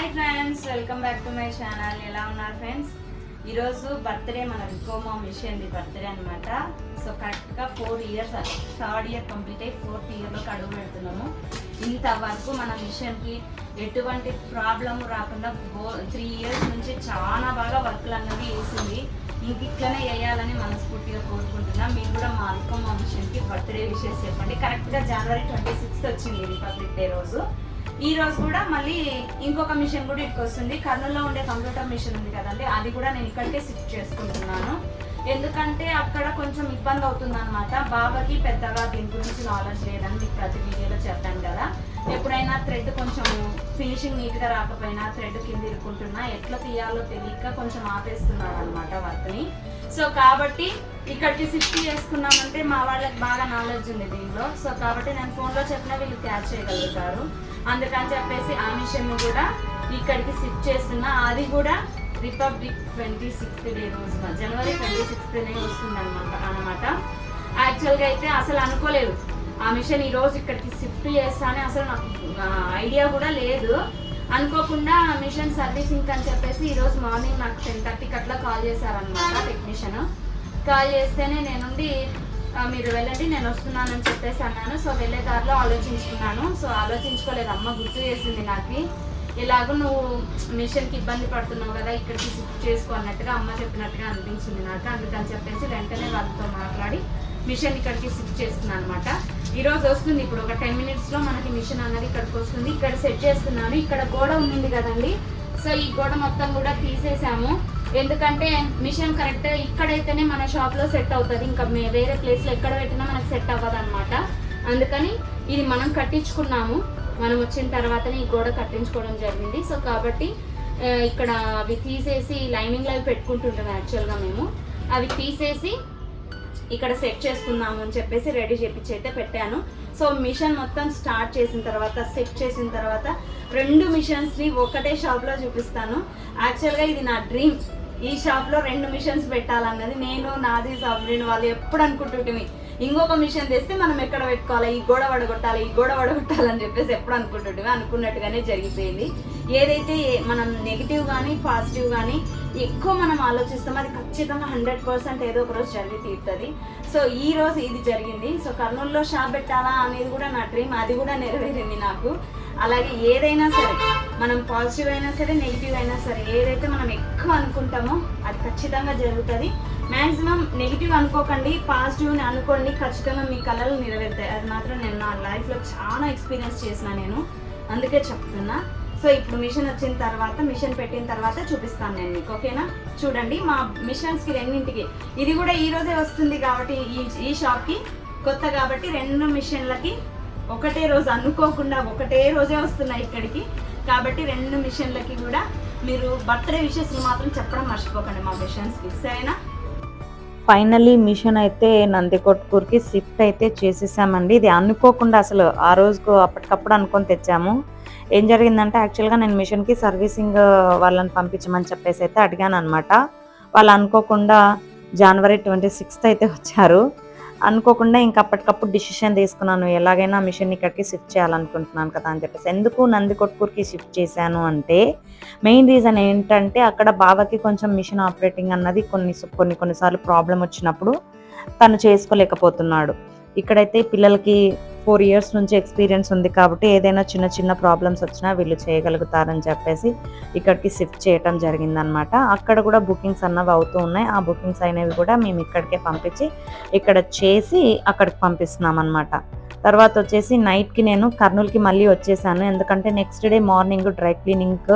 Hi friends welcome back to my channel. ఎలా ఉన్నారు friends? ఈరోజు బర్త్డే మన వికోమా మిషన్ది బర్త్డే అనమాట సో కరెక్ట్గా four years third year complete అయ్యి ఫోర్త్ ఇయర్లోకి అడుగు పెడుతున్నాము. ఇంతవరకు మన మిషన్కి ఎటువంటి ప్రాబ్లం రాకుండా త్రీ ఇయర్స్ నుంచి చాలా బాగా వర్క్లు అన్నవి వేసింది. ఇంక ఇట్లనే వేయాలని మనస్ఫూర్తిగా కోరుకుంటున్నాం. మీరు కూడా మా వికోమా మిషన్కి బర్త్డే విషెస్ చెప్పండి. కరెక్ట్గా జనవరి ట్వంటీ సిక్స్త్ వచ్చింది రిపబ్లిక్ డే రోజు. ఈ రోజు కూడా మళ్ళీ ఇంకొక మిషన్ కూడా ఇక్కడికి వస్తుంది కర్నూలులో ఉండే కంప్యూటర్ మిషన్ ఉంది కదండి అది కూడా నేను ఇక్కడికే షిఫ్ట్ చేసుకుంటున్నాను. ఎందుకంటే అక్కడ కొంచెం ఇబ్బంది అవుతుంది అనమాట బాబాకి పెద్దగా దీని గురించి నాలెడ్జ్ లేదని మీకు ప్రతి వీడియోలో చెప్పాను కదా. ఎప్పుడైనా థ్రెడ్ కొంచెం ఫినిషింగ్ నీట్గా రాకపోయినా థ్రెడ్ కింద ఇరుక్కుంటున్నా ఎట్లా తీయాలో తెలియక కొంచెం ఆపేస్తున్నాడు అనమాట వర్క్ని. సో కాబట్టి ఇక్కడికి షిఫ్ట్ చేసుకున్నామంటే మా వాళ్ళకి బాగా నాలెడ్జ్ ఉంది దీనిలో. సో కాబట్టి నేను ఫోన్లో చెప్పినా వీళ్ళు క్యాచ్ చేయగలుగుతారు. అందుకని చెప్పేసి ఆ మిషన్ కూడా ఇక్కడికి షిఫ్ట్ చేస్తున్నా. అది కూడా రిపబ్లిక్ ట్వంటీ సిక్స్త్ డే రోజు జనవరి ట్వంటీ సిక్స్త్నే వస్తుంది అనమాట అనమాట యాక్చువల్గా అయితే అసలు అనుకోలేదు. ఆ మిషన్ ఈరోజు ఇక్కడికి షిఫ్ట్ చేస్తానని అసలు నాకు ఐడియా కూడా లేదు. అనుకోకుండా మిషన్ సర్వీసింగ్ అని చెప్పేసి ఈరోజు మార్నింగ్ నాకు టెన్ థర్టీకి అట్లా కాల్ చేశారనమాట టెక్నీషియన్ కాల్ చేస్తేనే నేనుండి మీరు వెళ్ళండి నేను వస్తున్నానని చెప్పేసి అన్నాను. సో వెళ్ళే దారిలో ఆలోచించుకున్నాను. సో ఆలోచించుకోలేదు అమ్మ గుర్తు చేసింది నాకు. ఇలాగ నువ్వు మిషన్కి ఇబ్బంది పడుతున్నావు కదా ఇక్కడికి షిఫ్ట్ చేసుకో అన్నట్టుగా అమ్మ చెప్పినట్టుగా అనిపించింది నాకు. అందుకని చెప్పేసి వెంటనే వాళ్ళతో మాట్లాడి మిషన్ ఇక్కడికి షిఫ్ట్ చేస్తున్నాను అనమాట ఈరోజు వస్తుంది ఇప్పుడు ఒక టెన్ మినిట్స్లో మనకి మిషన్ అన్నది ఇక్కడికి వస్తుంది. ఇక్కడ సెట్ చేస్తున్నాను. ఇక్కడ గోడ ఉంది కదండి సో ఈ గోడ మొత్తం కూడా తీసేసాము. ఎందుకంటే మిషన్ కరెక్ట్ ఇక్కడైతేనే మన షాప్లో సెట్ అవుతుంది. ఇంకా మే- వేరే ప్లేస్లో ఎక్కడ పెట్టినా మనకు సెట్ అవ్వదు అనమాట అందుకని ఇది మనం కట్టించుకున్నాము. మనం వచ్చిన తర్వాతనే ఈ గోడ కట్టించుకోవడం జరిగింది. సో కాబట్టి ఇక్కడ అవి తీసేసి లైనింగ్లో అవి పెట్టుకుంటుంటాం యాక్చువల్గా మేము. అవి తీసేసి ఇక్కడ సెట్ చేసుకుందాము అని చెప్పేసి రెడీ చేపించి అయితే పెట్టాను. సో మిషన్ మొత్తం స్టార్ట్ చేసిన తర్వాత సెట్ చేసిన తర్వాత రెండు మిషన్స్ని ఒకటే షాప్లో చూపిస్తాను. యాక్చువల్గా ఇది నా డ్రీమ్ ఈ షాప్లో రెండు మిషన్స్ పెట్టాలన్నది నేను నాది సబ్రీన్ వాళ్ళు ఎప్పుడు అనుకుంటుంటివి ఇంకొక మిషన్ తెస్తే మనం ఎక్కడ పెట్టుకోవాలి? ఈ గోడ వడగొట్టాలి ఈ గోడ వడగొట్టాలని చెప్పేసి ఎప్పుడు అనుకుంటుంటివి అనుకున్నట్టుగానే జరిగిపోయింది. ఏదైతే మనం నెగిటివ్ కానీ పాజిటివ్ కానీ ఎక్కువ మనం ఆలోచిస్తాం. అది ఖచ్చితంగా హండ్రెడ్ పర్సెంట్ ఏదో ఒక రోజు జరిగి తీరుతుంది. సో ఈ రోజు ఇది జరిగింది. సో కర్నూలులో షాప్ పెట్టాలా అనేది కూడా నా డ్రీమ్. అది కూడా నెరవేరింది నాకు. అలాగే ఏదైనా సరే మనం పాజిటివ్ అయినా సరే నెగిటివ్ అయినా సరే ఏదైతే మనం ఎక్కువ అనుకుంటామో అది ఖచ్చితంగా జరుగుతుంది. మ్యాక్సిమం నెగిటివ్ అనుకోకండి పాజిటివ్ని అనుకోండి ఖచ్చితంగా మీ కళలు నెరవేరుతాయి. అది మాత్రం నేను నా లైఫ్లో చాలా ఎక్స్పీరియన్స్ చేసిన నేను. అందుకే చెప్తున్నా. సో ఇప్పుడు మిషన్ వచ్చిన తర్వాత మిషన్ పెట్టిన తర్వాత చూపిస్తాను నేను మీకు ఓకేనా? చూడండి మా మిషన్స్కి రెండింటికి. ఇది కూడా ఈ రోజే వస్తుంది కాబట్టి ఈ ఈ షాప్కి కొత్త కాబట్టి రెండు మిషన్లకి ఒకటే రోజు అనుకోకుండా ఒకటే రోజే వస్తున్నాయి ఇక్కడికి. కాబట్టి రెండు మిషన్లకి కూడా మీరు బర్త్డే విషెస్ మాత్రం చెప్పడం మర్చిపోకండి మా మిషన్స్కి సరేనా? ఫైనల్లీ మిషన్ అయితే నందికొట్కూరుకి షిఫ్ట్ అయితే చేసేసామండి. ఇది అనుకోకుండా అసలు ఆ రోజుకు అప్పటికప్పుడు అనుకొని తెచ్చాము. ఏం జరిగిందంటే యాక్చువల్గా నేను మిషన్కి సర్వీసింగ్ వాళ్ళని పంపించమని చెప్పేసి అయితే అడిగాను అనమాట వాళ్ళు అనుకోకుండా జనవరి ట్వంటీ సిక్స్త్ అయితే వచ్చారు. అనుకోకుండా ఇంకా అప్పటికప్పుడు డిసిషన్ తీసుకున్నాను ఎలాగైనా మిషన్ ఇక్కడికి షిఫ్ట్ చేయాలనుకుంటున్నాను కదా అని చెప్పేసి. ఎందుకు నందికొట్కూర్కి షిఫ్ట్ చేశాను అంటే మెయిన్ రీజన్ ఏంటంటే అక్కడ బావకి కొంచెం మిషన్ ఆపరేటింగ్ అన్నది కొన్ని కొన్ని కొన్నిసార్లు ప్రాబ్లం వచ్చినప్పుడు తను చేసుకోలేకపోతున్నాడు. ఇక్కడైతే పిల్లలకి ఫోర్ ఇయర్స్ నుంచి ఎక్స్పీరియన్స్ ఉంది కాబట్టి ఏదైనా చిన్న చిన్న ప్రాబ్లమ్స్ వచ్చినా వీళ్ళు చేయగలుగుతారని చెప్పేసి ఇక్కడికి షిఫ్ట్ చేయటం జరిగిందనమాట అక్కడ కూడా బుకింగ్స్ అన్నవి అవుతూ ఉన్నాయి. ఆ బుకింగ్స్ అయినవి కూడా మేము ఇక్కడికే పంపించి ఇక్కడ చేసి అక్కడికి పంపిస్తున్నాం అనమాట తర్వాత వచ్చేసి నైట్కి నేను కర్నూలుకి మళ్ళీ వచ్చేసాను. ఎందుకంటే next day morning dry cleaning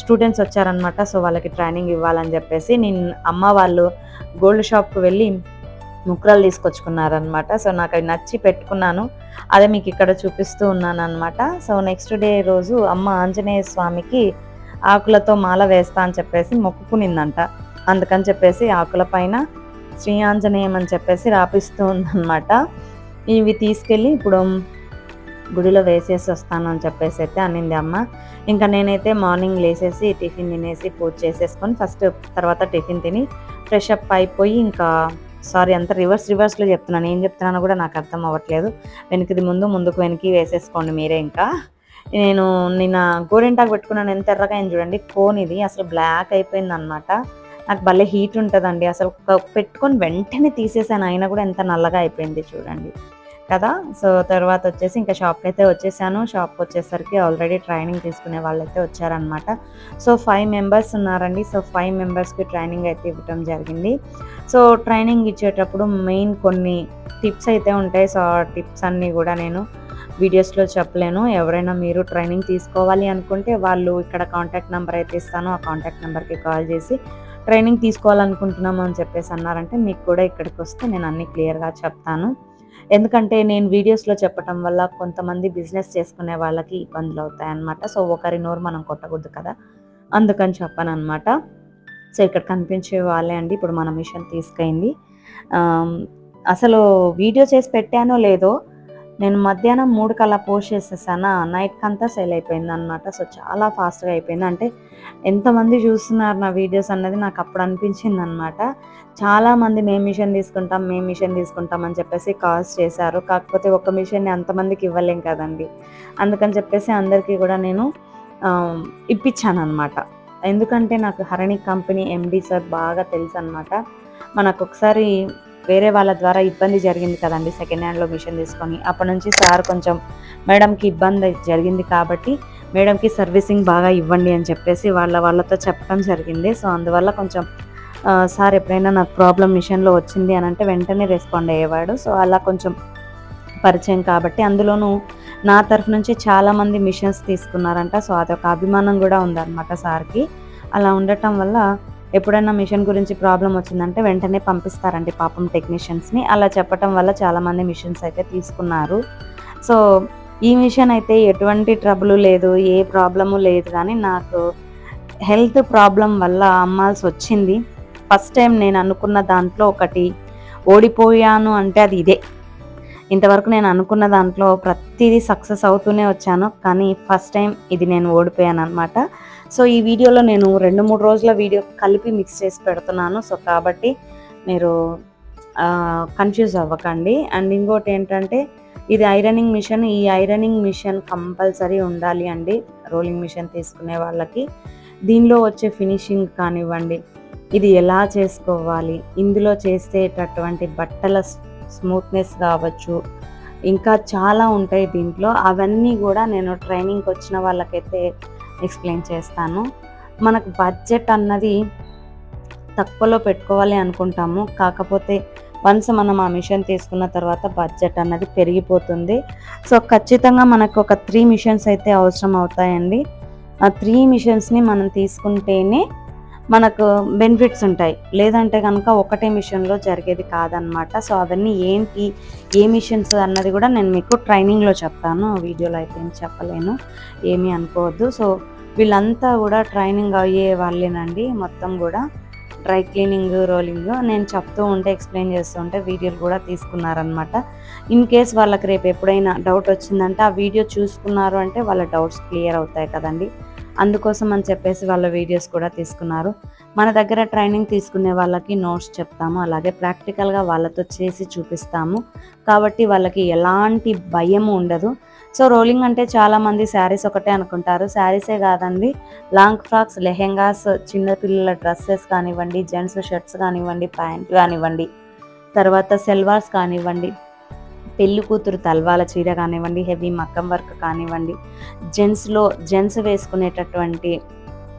students వచ్చారనమాట సో వాళ్ళకి ట్రైనింగ్ ఇవ్వాలని చెప్పేసి నేను అమ్మ వాళ్ళు గోల్డ్ షాప్కి వెళ్ళి ముక్కలు తీసుకొచ్చుకున్నారనమాట సో నాకు అవి నచ్చి పెట్టుకున్నాను. అదే మీకు ఇక్కడ చూపిస్తూ ఉన్నాను అనమాట సో నెక్స్ట్ డే రోజు అమ్మ ఆంజనేయ స్వామికి ఆకులతో మాల వేస్తా అని చెప్పేసి మొక్కుకునిందంట. అందుకని చెప్పేసి ఆకుల పైన శ్రీ ఆంజనేయం అని చెప్పేసి రాపిస్తూ ఉందన్నమాట. ఇవి తీసుకెళ్ళి ఇప్పుడు గుడిలో వేసేసి వస్తాను అని చెప్పేసి అయితే అనింది అమ్మ. ఇంకా నేనైతే మార్నింగ్ లేసేసి టిఫిన్ తినేసి పూజ చేసేసుకొని ఫస్ట్ తర్వాత టిఫిన్ తిని ఫ్రెష్ అప్ అయిపోయి ఇంకా సారీ అంత రివర్స్ రివర్స్లో చెప్తున్నాను. ఏం చెప్తున్నానో కూడా నాకు అర్థం అవ్వట్లేదు. వెనకది ముందు ముందుకు వెనక్కి వేసేసుకోండి మీరే ఇంకా. నేను నిన్న గోరింటాకు పెట్టుకున్నాను. ఎంత ఎర్రగా అయింది చూడండి. కోన్ ఇది. అసలు బ్లాక్ అయిపోయింది అనమాట నాకు భలే హీట్ ఉంటుందండి. అసలు పెట్టుకొని వెంటనే తీసేసాను. అయినా కూడా ఎంత నల్లగా అయిపోయింది చూడండి. కదా? సో తర్వాత వచ్చేసి ఇంకా షాప్కి అయితే వచ్చేసాను. షాప్కి వచ్చేసరికి ఆల్రెడీ ట్రైనింగ్ తీసుకునే వాళ్ళైతే వచ్చారనమాట సో ఫైవ్ మెంబర్స్ ఉన్నారండి. సో ఫైవ్ మెంబర్స్కి ట్రైనింగ్ అయితే ఇవ్వటం జరిగింది. సో ట్రైనింగ్ ఇచ్చేటప్పుడు మెయిన్ కొన్ని టిప్స్ అయితే ఉంటాయి. సో ఆ టిప్స్ అన్నీ కూడా నేను వీడియోస్లో చెప్పలేను. ఎవరైనా మీరు ట్రైనింగ్ తీసుకోవాలి అనుకుంటే వాళ్ళు ఇక్కడ కాంటాక్ట్ నెంబర్ అయితే ఇస్తాను. ఆ కాంటాక్ట్ నెంబర్కి కాల్ చేసి ట్రైనింగ్ తీసుకోవాలనుకుంటున్నాము అని చెప్పేసి అన్నారంటే మీకు కూడా ఇక్కడికి వస్తే నేను అన్ని క్లియర్గా చెప్తాను. ఎందుకంటే నేను వీడియోస్లో చెప్పటం వల్ల కొంతమంది బిజినెస్ చేసుకునే వాళ్ళకి ఇబ్బందులు అవుతాయన్నమాట. సో ఒకరి నోరు మనం కొట్టకూడదు కదా. అందుకని చెప్పాను అనమాట సో ఇక్కడ కనిపించే వాళ్ళే అండి. ఇప్పుడు మన మిషన్ తీసుకైంది అసలు వీడియో చేసి పెట్టానో లేదో నేను మధ్యాహ్నం మూడు కల్లా పోస్ట్ చేసేసానా? నైట్కి అంతా సేల్ అయిపోయింది అనమాట సో చాలా ఫాస్ట్గా అయిపోయింది. అంటే ఎంతమంది చూస్తున్నారు నా వీడియోస్ అన్నది నాకు అప్పుడు అనిపించింది అనమాట చాలామంది మేము మిషన్ తీసుకుంటాం మేము మిషన్ తీసుకుంటాం అని చెప్పేసి కాల్స్ చేశారు. కాకపోతే ఒక మిషన్ని అంతమందికి ఇవ్వలేం కదండి. అందుకని చెప్పేసి అందరికీ కూడా నేను ఇప్పించాను అనమాట ఎందుకంటే నాకు హరణి కంపెనీ ఎండి సార్ బాగా తెలుసు అనమాట మనకు ఒకసారి వేరే వాళ్ళ ద్వారా ఇబ్బంది జరిగింది కదండి సెకండ్ హ్యాండ్లో మిషన్ తీసుకొని. అప్పటి నుంచి సార్ కొంచెం మేడంకి ఇబ్బంది జరిగింది కాబట్టి మేడంకి సర్వీసింగ్ బాగా ఇవ్వండి అని చెప్పేసి వాళ్ళ వాళ్ళతో చెప్పడం జరిగింది. సో అందువల్ల కొంచెం సార్ ఎప్పుడైనా నాకు ప్రాబ్లం మిషన్లో వచ్చింది అని అంటే వెంటనే రెస్పాండ్ అయ్యేవాడు. సో అలా కొంచెం పరిచయం కాబట్టి అందులోనూ నా తరఫు నుంచి చాలామంది మిషన్స్ తీసుకున్నారంట. సో అదొక అభిమానం కూడా ఉందన్నమాట సార్కి. అలా ఉండటం వల్ల ఎప్పుడైనా మిషన్ గురించి ప్రాబ్లం వచ్చిందంటే వెంటనే పంపిస్తారండి పాపం టెక్నీషియన్స్ని. అలా చెప్పటం వల్ల చాలామంది మిషన్స్ అయితే తీసుకున్నారు. సో ఈ మిషన్ అయితే ఎటువంటి ట్రబుల్ లేదు ఏ ప్రాబ్లము లేదు కానీ నాకు హెల్త్ ప్రాబ్లం వల్ల అమ్మాల్సి వచ్చింది. ఫస్ట్ టైం నేను అనుకున్న దాంట్లో ఒకటి ఓడిపోయాను అంటే అది ఇదే. ఇంతవరకు నేను అనుకున్న దాంట్లో ప్రతిదీ సక్సెస్ అవుతూనే వచ్చాను. కానీ ఫస్ట్ టైం ఇది నేను ఓడిపోయాను అనమాట సో ఈ వీడియోలో నేను రెండు మూడు రోజుల వీడియో కలిపి మిక్స్ చేసి పెడుతున్నాను. సో కాబట్టి మీరు కన్ఫ్యూజ్ అవ్వకండి. అండ్ ఇంకోటి ఏంటంటే ఇది ఐరనింగ్ మిషన్ ఈ ఐరనింగ్ మిషన్ కంపల్సరీ ఉండాలి అండి రోలింగ్ మిషన్ తీసుకునే వాళ్ళకి. దీనిలో వచ్చే ఫినిషింగ్ కానివ్వండి ఇది ఎలా చేసుకోవాలి ఇందులో చేసేటటువంటి బట్టల స్మూత్నెస్ కావచ్చు ఇంకా చాలా ఉంటాయి దీంట్లో. అవన్నీ కూడా నేను ట్రైనింగ్కి వచ్చిన వాళ్ళకైతే ఎక్స్ప్లెయిన్ చేస్తాను. మనకు బడ్జెట్ అన్నది తక్కువలో పెట్టుకోవాలి అనుకుంటాము. కాకపోతే వన్స్ మనం ఆ మిషన్ తీసుకున్న తర్వాత బడ్జెట్ అన్నది పెరిగిపోతుంది. సో ఖచ్చితంగా మనకు ఒక త్రీ మిషన్స్ అయితే అవసరం అవుతాయండి. ఆ త్రీ మిషన్స్ని మనం తీసుకుంటేనే మనకు బెనిఫిట్స్ ఉంటాయి. లేదంటే కనుక ఒకటే మిషన్లో జరిగేది కాదనమాట సో అవన్నీ ఏంటి ఏ మిషన్స్ అన్నది కూడా నేను మీకు ట్రైనింగ్లో చెప్తాను. వీడియోలో అయితే ఏం చెప్పలేను ఏమీ అనుకోవద్దు. సో వీళ్ళంతా కూడా ట్రైనింగ్ అయ్యే వాళ్ళేనండి. మొత్తం కూడా డ్రై క్లీనింగ్ రోలింగ్ నేను చెప్తూ ఉంటే ఎక్స్ప్లెయిన్ చేస్తూ ఉంటే వీడియోలు కూడా తీసుకున్నారనమాట ఇన్ కేస్ వాళ్ళకి రేపు ఎప్పుడైనా డౌట్ వచ్చిందంటే ఆ వీడియో చూసుకున్నారు అంటే వాళ్ళ డౌట్స్ క్లియర్ అవుతాయి కదండి. అందుకోసం అని చెప్పేసి వాళ్ళ వీడియోస్ కూడా తీసుకున్నారు. మన దగ్గర ట్రైనింగ్ తీసుకునే వాళ్ళకి నోట్స్ చెప్తాము అలాగే ప్రాక్టికల్గా వాళ్ళతో చేసి చూపిస్తాము. కాబట్టి వాళ్ళకి ఎలాంటి భయం ఉండదు. సో రోలింగ్ అంటే చాలామంది శారీస్ ఒకటే అనుకుంటారు. శారీసే కాదండి. లాంగ్ ఫ్రాక్స్ లెహెంగాస్ చిన్నపిల్లల డ్రెస్సెస్ కానివ్వండి జెంట్స్ షర్ట్స్ కానివ్వండి ప్యాంట్ కానివ్వండి తర్వాత సెల్వార్స్ కానివ్వండి పెళ్ళి కూతురు తల్వాల చీర కానివ్వండి హెవీ మక్కం వర్క్ కానివ్వండి జెంట్స్లో జెంట్స్ వేసుకునేటటువంటి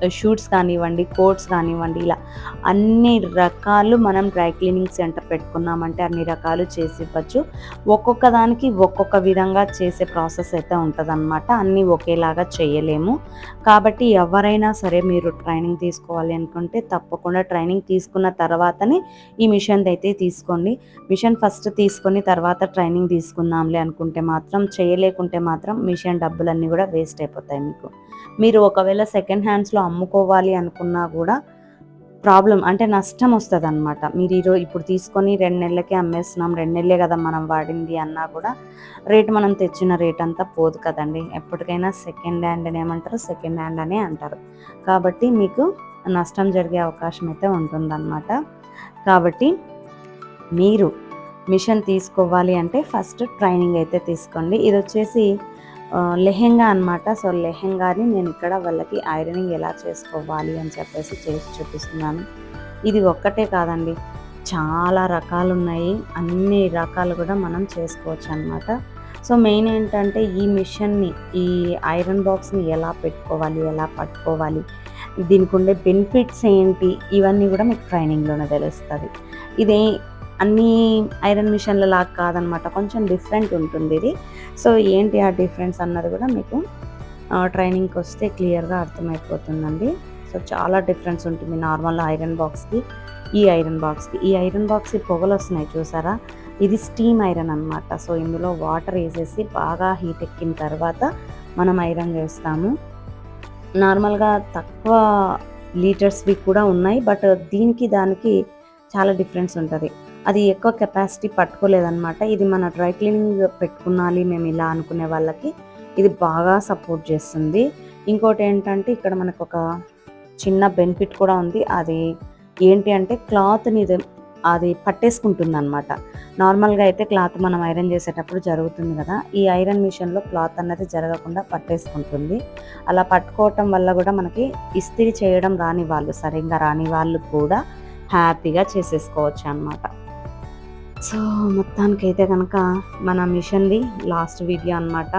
షూట్స్ కానివ్వండి కోట్స్ కానివ్వండి ఇలా అన్ని రకాలు మనం డ్రై క్లీనింగ్ సెంటర్ పెట్టుకున్నామంటే అన్ని రకాలు చేసి ఇవ్వచ్చు. ఒక్కొక్క దానికి ఒక్కొక్క విధంగా చేసే ప్రాసెస్ అయితే ఉంటుందన్నమాట. అన్నీ ఒకేలాగా చేయలేము. కాబట్టి ఎవరైనా సరే మీరు ట్రైనింగ్ తీసుకోవాలి అనుకుంటే తప్పకుండా ట్రైనింగ్ తీసుకున్న తర్వాతనే ఈ మిషన్ అయితే తీసుకోండి. మిషన్ ఫస్ట్ తీసుకొని తర్వాత ట్రైనింగ్ తీసుకుందాంలే అనుకుంటే మాత్రం చేయలేకుంటే మాత్రం మిషన్ డబ్బులన్నీ కూడా వేస్ట్ అయిపోతాయి మీకు. మీరు ఒకవేళ సెకండ్ హ్యాండ్స్లో అమ్ముకోవాలి అనుకున్నా కూడా ప్రాబ్లం అంటే నష్టం వస్తుంది అనమాట మీరు ఈరోజు ఇప్పుడు తీసుకొని రెండు నెలలకే అమ్మేస్తున్నాం రెండు నెలలే కదా మనం వాడింది అన్నా కూడా రేట్ మనం తెచ్చిన రేట్ అంతా పోదు కదండి. ఎప్పటికైనా సెకండ్ హ్యాండ్ అని ఏమంటారు? సెకండ్ హ్యాండ్ అనే అంటారు. కాబట్టి మీకు నష్టం జరిగే అవకాశం అయితే ఉంటుందన్నమాట. కాబట్టి మీరు మిషన్ తీసుకోవాలి అంటే ఫస్ట్ ట్రైనింగ్ అయితే తీసుకోండి. ఇది వచ్చేసి లెహెంగా అన్నమాట. సో లెహెంగాని నేను ఇక్కడ వాళ్ళకి ఐరనింగ్ ఎలా చేసుకోవాలి అని చెప్పేసి చేసి చూపిస్తున్నాను. ఇది ఒక్కటే కాదండి. చాలా రకాలు ఉన్నాయి అన్ని రకాలు కూడా మనం చేసుకోవచ్చు అనమాట సో మెయిన్ ఏంటంటే ఈ మిషన్ని ఈ ఐరన్ బాక్స్ని ఎలా పెట్టుకోవాలి ఎలా పట్టుకోవాలి దీనికి ఉండే బెనిఫిట్స్ ఏంటి ఇవన్నీ కూడా మీకు ట్రైనింగ్లోనే తెలుస్తుంది. ఇది అన్ని ఐరన్ మిషన్ల లాగా కాదనమాట కొంచెం డిఫరెంట్ ఉంటుంది ఇది. సో ఏంటి ఆ డిఫరెన్స్ అన్నది కూడా మీకు ట్రైనింగ్కి వస్తే క్లియర్గా అర్థమైపోతుందండి. సో చాలా డిఫరెన్స్ ఉంటుంది నార్మల్ ఐరన్ బాక్స్కి ఈ ఐరన్ బాక్స్కి. ఈ ఐరన్ బాక్స్కి పొగలు వస్తున్నాయి చూసారా? ఇది స్టీమ్ ఐరన్ అన్నమాట. సో ఇందులో వాటర్ వేసేసి బాగా హీట్ ఎక్కిన తర్వాత మనం ఐరన్ చేస్తాము నార్మల్గా తక్కువ లీటర్స్వి కూడా ఉన్నాయి బట్ దీనికి దానికి చాలా డిఫరెన్స్ ఉంటుంది. అది ఎక్కువ కెపాసిటీ పట్టుకోలేదన్నమాట. ఇది మన డ్రై క్లీనింగ్ పెట్టుకున్నాలి మేము ఇలా అనుకునే వాళ్ళకి. ఇది బాగా సపోర్ట్ చేస్తుంది. ఇంకోటి ఏంటంటే ఇక్కడ మనకు ఒక చిన్న బెనిఫిట్ కూడా ఉంది. అది ఏంటి అంటే క్లాత్ని ఇది అది పట్టేసుకుంటుంది అనమాట నార్మల్గా అయితే క్లాత్ మనం ఐరన్ చేసేటప్పుడు జరుగుతుంది కదా. ఈ ఐరన్ మిషన్లో క్లాత్ అన్నది జరగకుండా పట్టేసుకుంటుంది. అలా పట్టుకోవటం వల్ల కూడా మనకి ఇస్త్రీ చేయడం రాని వాళ్ళు సరిగ్గా రాని వాళ్ళు కూడా హ్యాపీగా చేసేసుకోవచ్చు అనమాట సో మొత్తానికైతే కనుక మన మిషన్ది లాస్ట్ వీడియో అన్నమాట.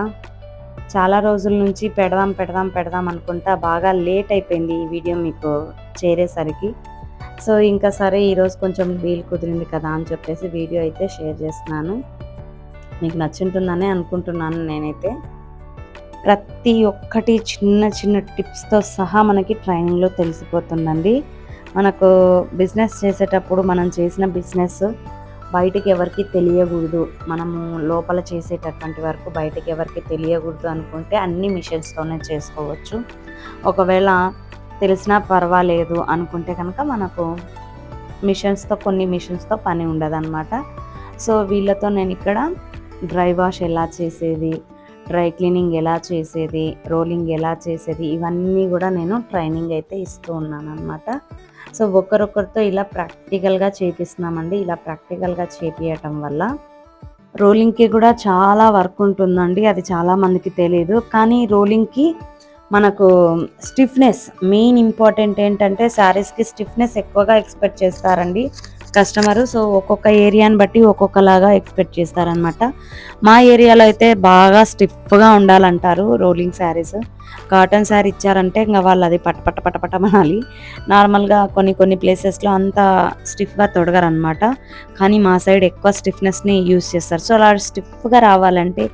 చాలా రోజుల నుంచి పెడదాం పెడదాం పెడదాం అనుకుంటా బాగా లేట్ అయిపోయింది ఈ వీడియో మీకు చేరేసరికి. సో ఇంకా సరే ఈరోజు కొంచెం వీలు కుదిరింది కదా అని చెప్పేసి వీడియో అయితే షేర్ చేస్తున్నాను. మీకు నచ్చుంటుందని అనుకుంటున్నాను నేనైతే. ప్రతి ఒక్కటి చిన్న చిన్న టిప్స్తో సహా మనకి ట్రైనింగ్లో తెలిసిపోతుందండి. మనకు బిజినెస్ చేసేటప్పుడు మనం చేసిన బిజినెస్ బయటకి ఎవరికి తెలియకూడదు. మనము లోపల చేసేటటువంటి వరకు బయటకి ఎవరికి తెలియకూడదు అనుకుంటే అన్ని మిషన్స్తోనే చేసుకోవచ్చు. ఒకవేళ తెలిసినా పర్వాలేదు అనుకుంటే కనుక మనకు మిషన్స్తో కొన్ని మిషన్స్తో పని ఉండదన్నమాట. సో వీళ్ళతో నేను ఇక్కడ డ్రై వాష్ ఎలా చేసేది డ్రై క్లీనింగ్ ఎలా చేసేది రోలింగ్ ఎలా చేసేది ఇవన్నీ కూడా నేను ట్రైనింగ్ అయితే ఇస్తూ ఉన్నాను అనమాట సో ఒకరొకరితో ఇలా ప్రాక్టికల్గా చేపిస్తున్నామండి. ఇలా ప్రాక్టికల్గా చేపించటం వల్ల రోలింగ్కి కూడా చాలా వర్క్ ఉంటుందండి. అది చాలా మందికి తెలియదు కానీ రోలింగ్కి మనకు స్టిఫ్నెస్ మెయిన్ ఇంపార్టెంట్ ఏంటంటే శారీస్కి స్టిఫ్నెస్ ఎక్కువగా ఎక్స్పెక్ట్ చేస్తారండి కస్టమరు. సో ఒక్కొక్క ఏరియాని బట్టి ఒక్కొక్కలాగా ఎక్స్పెక్ట్ చేస్తారనమాట. మా ఏరియాలో అయితే బాగా స్టిఫ్గా ఉండాలంటారు రోలింగ్ శారీస్. కాటన్ శారీ ఇచ్చారంటే ఇంకా వాళ్ళు అది పట పట పట నార్మల్గా కొన్ని కొన్ని ప్లేసెస్లో అంత స్టిఫ్గా తొడగరనమాట. కానీ మా సైడ్ ఎక్కువ స్టిఫ్నెస్ని యూస్ చేస్తారు. సో అలా స్టిఫ్గా రావాలంటే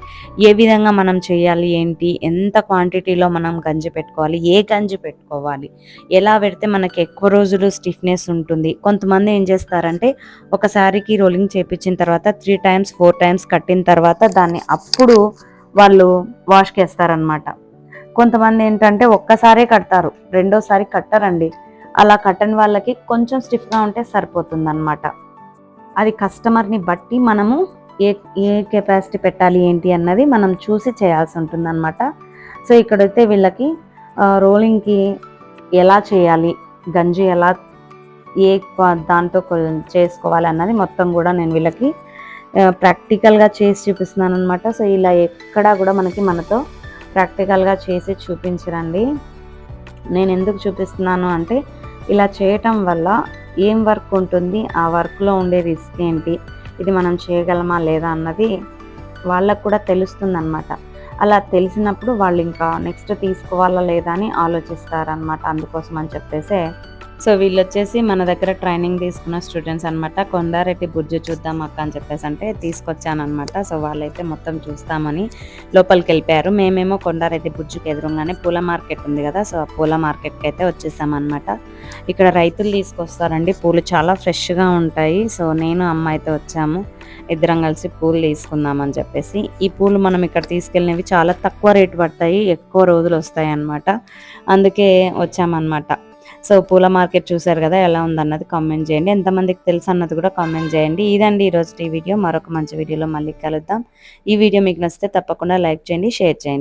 ఏ విధంగా మనం చేయాలి ఏంటి ఎంత క్వాంటిటీలో మనం గంజి పెట్టుకోవాలి ఏ గంజి పెట్టుకోవాలి ఎలా పెడితే మనకి ఎక్కువ రోజులు స్టిఫ్నెస్ ఉంటుంది. కొంతమంది ఏం చేస్తారంటే ఒక శారీకి రోలింగ్ చేపించిన తర్వాత త్రీ టైమ్స్ ఫోర్ టైమ్స్ కట్టిన తర్వాత దాన్ని అప్పుడు వాళ్ళు వాష్కి వేస్తారనమాట కొంతమంది ఏంటంటే ఒక్కసారే కడతారు రెండోసారి కట్టరండి. అలా కట్టని వాళ్ళకి కొంచెం స్టిఫ్గా ఉంటే సరిపోతుంది అనమాట అది కస్టమర్ని బట్టి మనము ఏ ఏ కెపాసిటీ పెట్టాలి ఏంటి అన్నది మనం చూసి చేయాల్సి ఉంటుంది అనమాట సో ఇక్కడైతే వీళ్ళకి రోలింగ్కి ఎలా చేయాలి గంజి ఎలా ఏ దాంతో చేసుకోవాలి అన్నది మొత్తం కూడా నేను వీళ్ళకి ప్రాక్టికల్గా చేసి చూపిస్తున్నాను అనమాట సో ఇలా ఎక్కడా కూడా మనకి మనతో ప్రాక్టికల్గా చేసి చూపించరండి. నేను ఎందుకు చూపిస్తున్నాను అంటే ఇలా చేయటం వల్ల ఏం వర్క్ ఉంటుంది ఆ వర్క్లో ఉండే రిస్క్ ఏంటి ఇది మనం చేయగలమా లేదా అన్నది వాళ్ళకు కూడా తెలుస్తుంది అనమాట అలా తెలిసినప్పుడు వాళ్ళు ఇంకా నెక్స్ట్ తీసుకోవాలా లేదా అని ఆలోచిస్తారనమాట అందుకోసం అని చెప్పేసి సో వీళ్ళు వచ్చేసి మన దగ్గర ట్రైనింగ్ తీసుకున్న స్టూడెంట్స్ అనమాట కొండారెడ్డి బుజ్జు చూద్దాం అక్క అని చెప్పేసి అంటే తీసుకొచ్చానమాట సో వాళ్ళైతే మొత్తం చూస్తామని లోపలికి వెళ్ళిపోయారు మేమేమో కొండారెడ్డి బుజ్జుకి ఎదురుగానే పూల మార్కెట్ ఉంది కదా సో ఆ పూల మార్కెట్కి అయితే వచ్చేసామన్నమాట. ఇక్కడ రైతులు తీసుకొస్తారండి. పూలు చాలా ఫ్రెష్గా ఉంటాయి. సో నేను అమ్మాయితో వచ్చాము. ఇద్దరం కలిసి పూలు తీసుకుందామని చెప్పేసి. ఈ పూలు మనం ఇక్కడ తీసుకెళ్ళినవి చాలా తక్కువ రేటు పడతాయి. ఎక్కువ రోజులు వస్తాయి అన్నమాట అందుకే వచ్చామన్నమాట. సో పూల మార్కెట్ చూసారు కదా ఎలా ఉందన్నది కామెంట్ చేయండి. ఎంతమందికి తెలుసు అన్నది కూడా కామెంట్ చేయండి. ఇదండి ఈరోజు ఈ వీడియో. మరొక మంచి వీడియోలో మళ్ళీ కలుద్దాం. ఈ వీడియో మీకు నచ్చితే తప్పకుండా లైక్ చేయండి షేర్ చేయండి.